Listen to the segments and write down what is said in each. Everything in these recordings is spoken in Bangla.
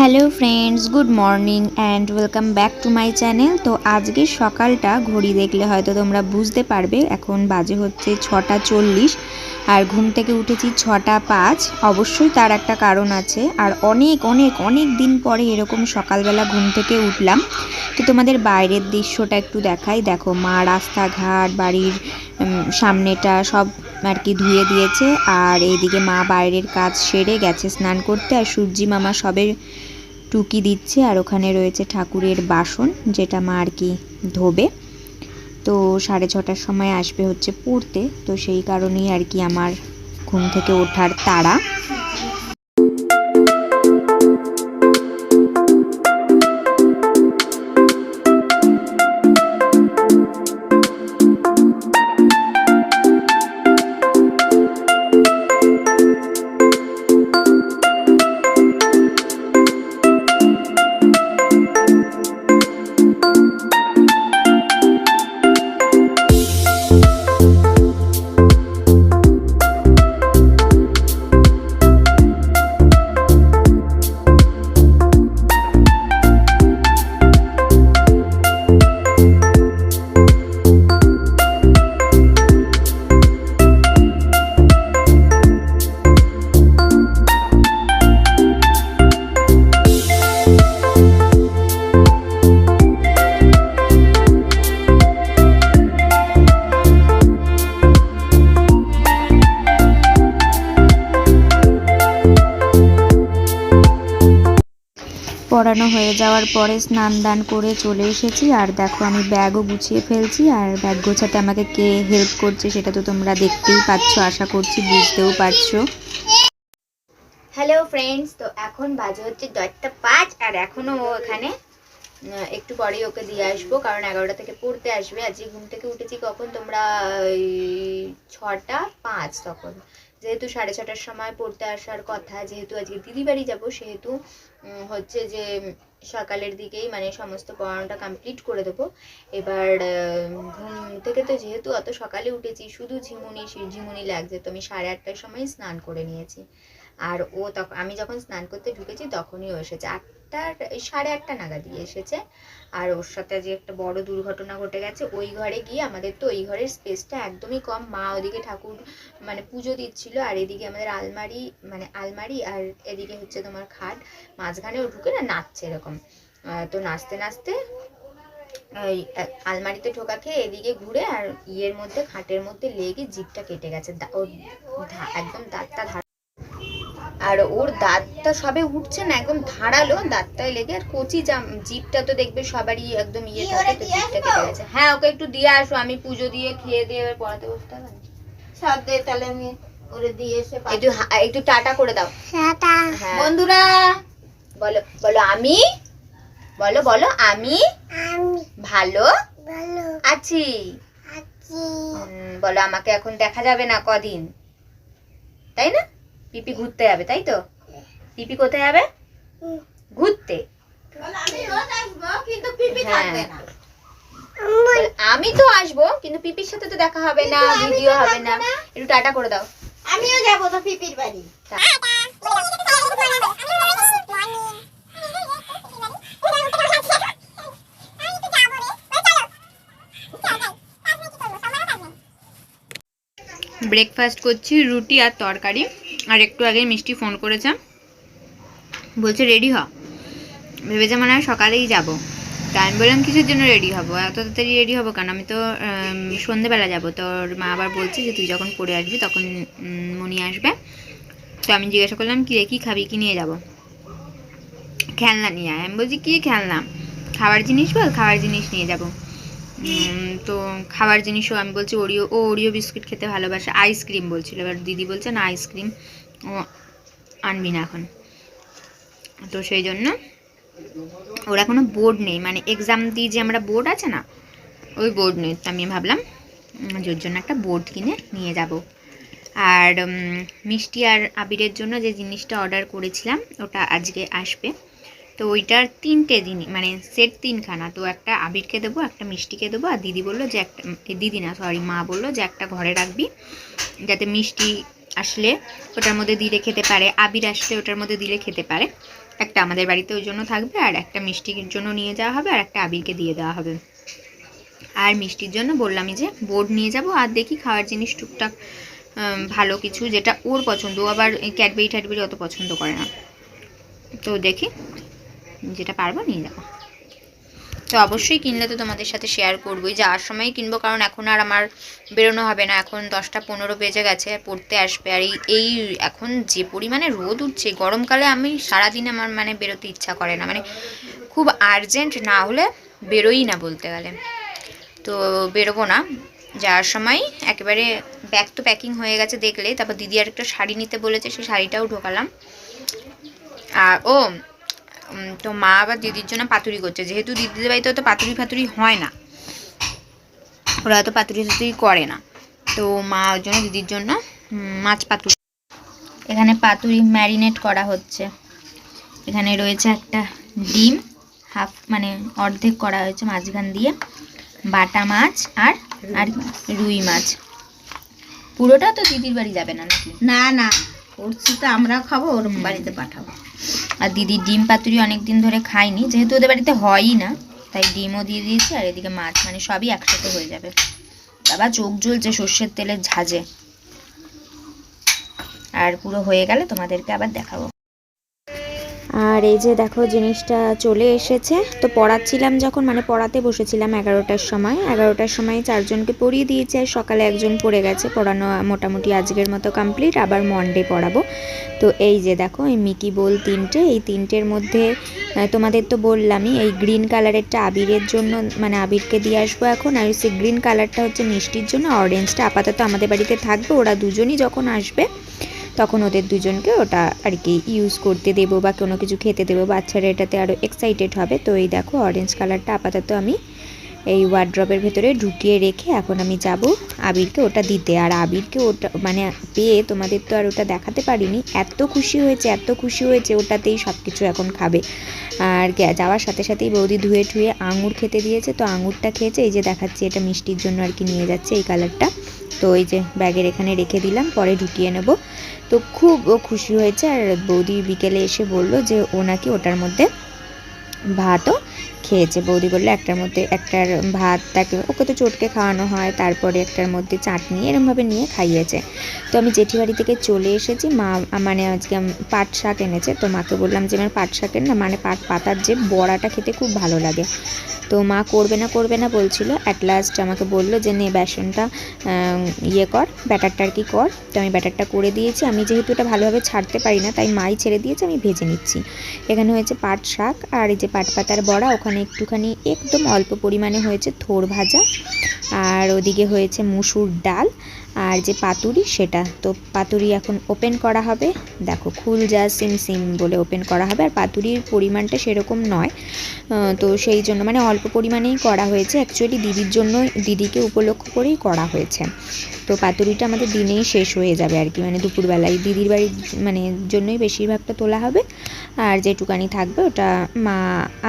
Hello friends good morning and welcome back to my channel তো আজকে সকালটা ঘড়ি দেখলে হয়তো তোমরা বুঝতে পারবে। এখন বাজে হচ্ছে ছটা চল্লিশ আর ঘুম থেকে উঠেছি ছটা পাঁচ। অবশ্যই তার একটা কারণ আছে। আর অনেক অনেক অনেক দিন পরে এরকম সকালবেলা ঘুম থেকে উঠলাম। তো তোমাদের বাইরের দৃশ্যটা একটু দেখাই। দেখো মা রাস্তাঘাট, বাড়ির সামনেটা সব আর কি ধুয়ে দিয়েছে। আর এইদিকে মা বাইরের কাজ সেরে গেছে স্নান করতে। আর সূর্যি মামা সবে টুকি দিচ্ছে। আর ওখানে রয়েছে ঠাকুরের বাসন, যেটা মা আর কি ধোবে। তো সাড়ে ছটার সময় আসবে হচ্ছে পড়তে। তো সেই কারণেই আর কি আমার ঘুম থেকে ওঠার তাড়া। পড়ানো হয়ে যাওয়ার পরে স্নান দান করে চলে এসেছি। আর দেখো, আমি ব্যাগও গুছিয়ে ফেলছি। আর ব্যাগ গোছাতে আমাকে কে হেল্প করছে সেটা তো তোমরা দেখতেই পাচ্ছ, আশা করছি বুঝতেও পারছ। হ্যালো ফ্রেন্ডস তো এখন বাজে হচ্ছে দশটা পাঁচ, আর এখনও ও এখানে একটু পরেই ওকে দিয়ে আসব, কারণ এগারোটা থেকে পড়তে আসবে। আজকে ঘুম থেকে উঠেছি কখন? তোমরা ছটা পাঁচ তখন। যেহেতু সাড়ে ছটার সময় পড়তে আসার কথা, যেহেতু আজকে দিদি বাড়ি যাব, সেহেতু হচ্ছে যে সকালের দিকেই মানে সমস্ত পড়ানোটা কমপ্লিট করে দেবো। এবার ঘুম থেকে তো যেহেতু অত সকালে উঠেছি, শুধু ঝিমুনি ঝিমুনি লাগছে, তো আমি সাড়ে আটটার সময় স্নান করে নিয়েছি। আর ও তখন আমি যখন স্নান করতে ঢুকেছি তখনই ও এসেছে। আটটার, সাড়ে আটটা নাগাদই এসেছে। আর ওর সাথে যে একটা বড় দুর্ঘটনা ঘটে গেছে, ওই ঘরে গিয়ে আমাদের তো ওই ঘরের স্পেসটা একদমই কম। মা ওদিকে ঠাকুর মানে পুজো দিচ্ছিল আর এদিকে আমাদের আলমারি মানে আলমারি আর এদিকে হচ্ছে তোমার খাট। মাঝখানে ও ঢুকে না নাচছে এরকম। তো নাচতে নাচতে ওই আলমারিতে ঢোকা খেয়ে এদিকে ঘুরে আর ইয়ের মধ্যে, খাটের মধ্যে লেগে জিভটা কেটে গেছে। একদম দাঁতটা আর ওর দাঁতটা সবে উঠছে না একদম ধারালো দাঁতটায় লেগে আর কচি জাম জিপটা তো দেখবে সবারই একদম ইয়ে থাকে তো জিভটা কেটে গেছে হ্যাঁ ওকে একটু দিয়ে আসো আমি পুজো দিয়ে খেয়ে দিয়ে এবার পড়াতে বসতে হবে? সব দে তাহলে আমি করে দিয়ে এসে একটু একটু টাটা করে দাও। হ্যাঁ। বন্ধুরা! বলো বলো আমি? বলো বলো আমি? ভালো? আছি? বলো আমাকে এখন দেখা যাবে না কদিন? তাই না? পিপি ঘুরতে যাবে তাই তো? পিপি কোথায় যাবে? ঘুরতে। আমি হ্যাঁ। আমি তো আসব কিন্তু পিপির সাথে তো দেখা হবে না ভিডিও হবে না। না। একটু টাটা করে দাও। আমিও যাব তো পিপির বাড়ি। ব্রেকফাস্ট করছি রুটি আর তরকারি। আর একটু আগে মিষ্টি ফোন করেছে। বলছে, রেডি হ। ভেবেছে মনে সকালেই যাব। তা আমি বললাম, কিসের জন্য রেডি হব? এত তাড়াতাড়ি রেডি হব কেন? আমি তো সন্ধেবেলা যাব। তোর মা আবার বলছে যে, তুই যখন পড়ে আসবি তখন মনি আসবে। তো আমি জিজ্ঞাসা করলাম কি রে কী খাবি? কি নিয়ে যাব? খেলনা নিয়ে আয়। আমি বলছি, কী খেলনা? খাবার জিনিস বল, খাবার জিনিস নিয়ে যাব। তো খাবার জিনিসও আমি বলছি ওরিও ও ওরিও বিস্কুট খেতে ভালোবাসে আইসক্রিম বলছিল। এবার দিদি বলছে, না আইসক্রিম ও আনবি না এখন। তো সেই জন্য ওর এখনও বোর্ড নেই। মানে এক্সাম দিয়ে যে আমরা বোর্ড আছে না, ওই বোর্ড নেই। তো আমি ভাবলাম ওর জন্য একটা বোর্ড কিনে নিয়ে যাব। আর মিষ্টি আর আবিরের জন্য যে জিনিসটা অর্ডার করেছিলাম, ওটা আজকে আসবে। তো ওইটার তিনটে জিনিস মানে সেট তিনখানা। তো একটা আবিরকে দেবো, একটা মিষ্টিকে দেবো, আর দিদি বলল যে একটা দিদি না সরি মা বলল যে একটা ঘরে রাখবি, যাতে মিষ্টি আসলে ওটার মধ্যে দিলে খেতে পারে, আবির আসলে ওটার মধ্যে দিলে খেতে পারে। একটা আমাদের বাড়িতে ওই জন্য থাকবে, আর একটা মিষ্টির জন্য নিয়ে যাওয়া হবে, আর একটা আবিরকে দিয়ে দেওয়া হবে। আর মিষ্টির জন্য বললামই যে বোর্ড নিয়ে যাব, আর দেখি খাওয়ার জিনিস টুকটাক ভালো কিছু যেটা ওর পছন্দ আবার ক্যাডবেরি ট্যাডবেরি অত পছন্দ করে না। তো দেখি যেটা পারব নিয়ে যাব তো অবশ্যই কিনলে তো তোমাদের সাথে শেয়ার করবোই। যাওয়ার সময় কিনবো, কারণ এখন আর আমার বেরোনো হবে না। এখন দশটা পনেরো বেজে গেছে, পড়তে আসবে। আর এই এখন যে পরিমাণে রোদ উঠছে, গরমকালে আমি সারাদিন আমার মানে বেরোতে ইচ্ছা করে না। মানে খুব আর্জেন্ট না হলে বেরোই না বলতে গেলে। তো বেরোবো না। যাওয়ার সময় একেবারে ব্যাগ তো প্যাকিং হয়ে গেছে দেখলে। তারপর দিদি আর একটা শাড়ি নিতে বলেছে, সেই শাড়িটাও ঢোকালাম। আর ও তো মা আবার দিদির জন্য পাতুরি করছে। যেহেতু দিদিদের বাড়িতে অত পাতুরি ফাতুরি হয় না, ওরা তো পাতুরি ফাতুরি করে না। তো মা ওর জন্য দিদির জন্য মাছ পাতুরি। এখানে পাতুরি ম্যারিনেট করা হচ্ছে। এখানে রয়েছে একটা ডিম, হাফ মানে অর্ধেক করা হয়েছে মাঝখান দিয়ে। বাটা মাছ আর আর রুই মাছ। পুরোটা তো দিদির বাড়ি যাবে না নাকি? না না করছি তো আমরা খাব, ওর বাড়িতে পাঠাবো। আর দিদির ডিম পাতুরি অনেক দিন ধরে খাইনি, যেহেতু ওদের বাড়িতে হয়ই না, তাই ডিমও দিয়ে দিয়েছি আর এদিকে মাছ মানে সবই একসাথে হয়ে যাবে। বাবা চোখ জ্বলছে সর্ষের তেলের ঝাঁজে আর পুরো হয়ে গেলে তোমাদেরকে আবার দেখাবো। আর এই যে দেখো জিনিসটা চলে এসেছে। তো পড়াচ্ছিলাম যখন মানে পড়াতে বসেছিলাম এগারোটার সময়। এগারোটার সময় চারজনকে পড়িয়ে দিয়েছে আর সকালে একজন পড়ে গেছে। পড়ানো মোটামুটি আজকের মতো কমপ্লিট আবার মন্ডে পড়াবো। তো এই যে দেখো, এই মিকি বোল তিনটে, এই তিনটের মধ্যে তোমাদের তো বললামই, এই গ্রিন কালারেরটা আবিরের জন্য মানে আবিরকে দিয়ে আসব এখন। আর সেই গ্রিন কালারটা হচ্ছে মিষ্টির জন্য অরেঞ্জটা আপাতত আমাদের বাড়িতে থাকবে। ওরা দুজনই যখন আসবে তখন ওদের দুজনকে ওটা আর কি ইউজ করতে দেবো বা কোনো কিছু খেতে দেবো। বাচ্চারা এটাতে আরও এক্সাইটেড হবে। তো এই দেখো অরেঞ্জ কালারটা আপাতত আমি এই ওয়ার্ড্রপের ভেতরে ঢুকিয়ে রেখে এখন আমি যাব আবিরকে ওটা দিতে। আর আবিরকে ওটা মানে পেয়ে তোমাদের তো আর ওটা দেখাতে পারিনি। এত খুশি হয়েছে, এত খুশি হয়েছে, ওটাতেই সব কিছু এখন খাবে। আর যাওয়ার সাথে সাথেই বৌদি ধুয়ে ঠুয়ে আঙুর খেতে দিয়েছে। তো আঙুরটা খেয়েছে, এই যে দেখাচ্ছি, এটা মিষ্টির জন্য আর কি নিয়ে যাচ্ছে এই কালারটা তো এই যে ব্যাগের এখানে রেখে দিলাম, পরে ঢুকিয়ে নেব। তো খুব খুশি হয়েছে আর বৌদি বিকেলে এসে বলল যে ও নাকি ওটার মধ্যে ভাতও খেয়েছে। বৌদি বলল, একটার মধ্যে একটার ভাত, তাকে ওকে তো চটকে খাওয়ানো হয়, তারপরে একটার মধ্যে চাটনি, এরমভাবে নিয়ে খাইয়েছে। তো আমি জেঠি বাড়ি থেকে চলে এসেছি। মা মানে আজকে পাট শাক এনেছে। তো মাকে বললাম যে আমার পাট শাকের না মানে পাট পাতার যে বড়াটা খেতে খুব ভালো লাগে। তো মা, করবে না করবে না, বলছিল। অ্যাট লাস্ট আমাকে বলল যে, নে বেসনটা ইয়ে কর, ব্যাটারটা আর কি কর। তো আমি ব্যাটারটা করে দিয়েছি। আমি যেহেতু এটা ভালোভাবে ছাড়তে পারি না, তাই মাই ছেড়ে দিয়েছে, আমি ভেজে নিচ্ছি। এখানে হয়েছে পাট শাক আর এই যে পাট পাতার বড়া, ওখানে একটুখানি একদম অল্প পরিমাণে হয়েছে থোর ভাজা। আর ওদিকে হয়েছে মুসুর ডাল। আর যে পাতুরি, সেটা। তো পাতুরি এখন ওপেন করা হবে। দেখো, খুল যা, সিম সিম বলে ওপেন করা হবে। আর পাতুরির পরিমাণটা সেরকম নয়। তো সেই জন্য মানে অল্প পরিমাণেই করা হয়েছে। অ্যাকচুয়ালি দিদির জন্য দিদিকে উপলক্ষ করেই করা হয়েছে। তো পাতুরিটা আমাদের দিনেই শেষ হয়ে যাবে আর কি। মানে দুপুরবেলায় দিদির বাড়ির মানে জন্যই বেশিরভাগটা তোলা হবে। আর যেটুকানি থাকবে, ওটা মা,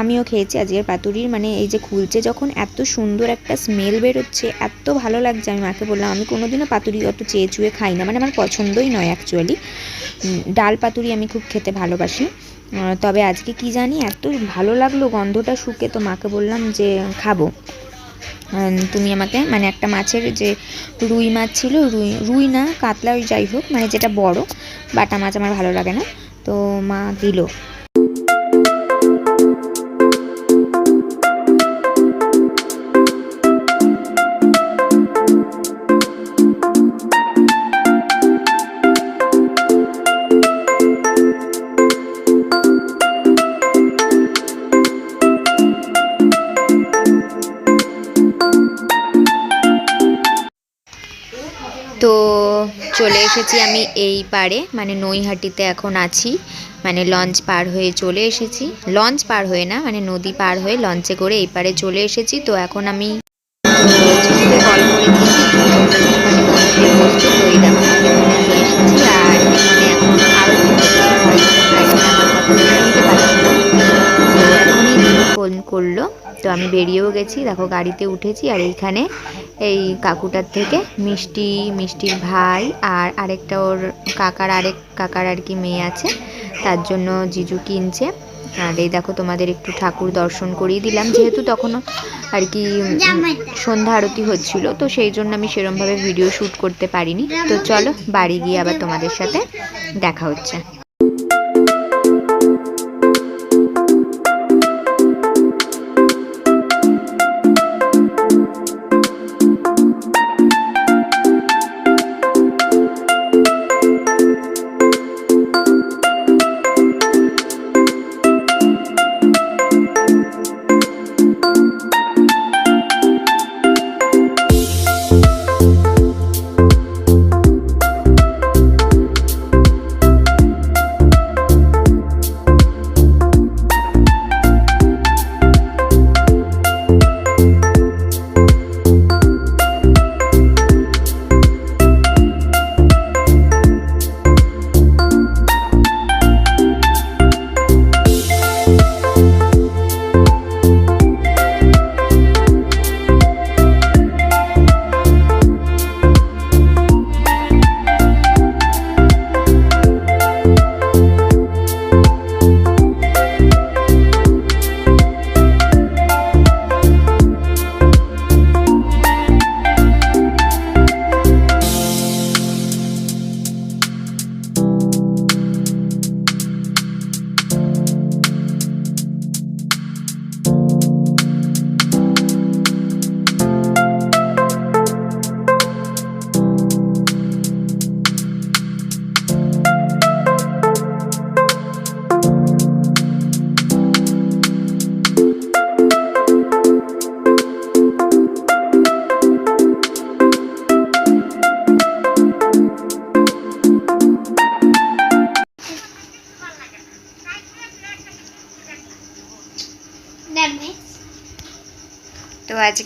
আমিও খেয়েছি আজকের পাতুরির। মানে এই যে খুলছে, যখন এত সুন্দর একটা স্মেল বেরোচ্ছে, এত ভালো লাগছে। আমি মাকে বললাম, আমি কোনোদিনও পাতুরি অত চেয়ে চুয়ে খাই না। মানে আমার পছন্দই নয় অ্যাকচুয়ালি ডাল পাতুরি আমি খুব খেতে ভালোবাসি। তবে আজকে কি জানি, এত ভালো লাগল গন্ধটা শুকে তো মাকে বললাম যে খাব। তুমি আমাকে মানে একটা মাছের যে রুই মাছ ছিল, রুই রুই না কাতলা ওই যাই হোক মানে যেটা বড়, বাটা মাছ আমার ভালো লাগে না। তো মা দিল। এসেছি আমি এই পারে মানে নৈহাটিতে এখন আছি। মানে লঞ্চ পার হয়ে চলে এসেছি। লঞ্চ পার হয়ে না মানে নদী পার হয়ে লঞ্চে করে এই পারে চলে এসেছি। তো এখন আমি মানে ফোন করল। তো আমি বেরিয়েও গেছি, দেখো গাড়িতে উঠেছি আর এইখানে এই কাকুটার থেকে, মিষ্টি, মিষ্টির ভাই আর আরেকটা ওর কাকার, আরেক কাকার আর কি মেয়ে আছে, তার জন্য জিজু কিনছে। আর এই দেখো তোমাদের একটু ঠাকুর দর্শন করিয়ে দিলাম, যেহেতু তখনও আর কি সন্ধ্যা আরতি হচ্ছিল, তো সেই জন্য আমি সেরমভাবে ভিডিও শ্যুট করতে পারিনি। তো চলো বাড়ি গিয়ে আবার তোমাদের সাথে দেখা হচ্ছে।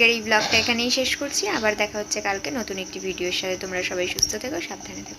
আজকের এই ব্লগটা এখানেই শেষ করছি। আবার দেখা হচ্ছে কালকে নতুন একটি ভিডিওর সাথে। তোমরা সবাই সুস্থ থেকো, সাবধানে থেকো।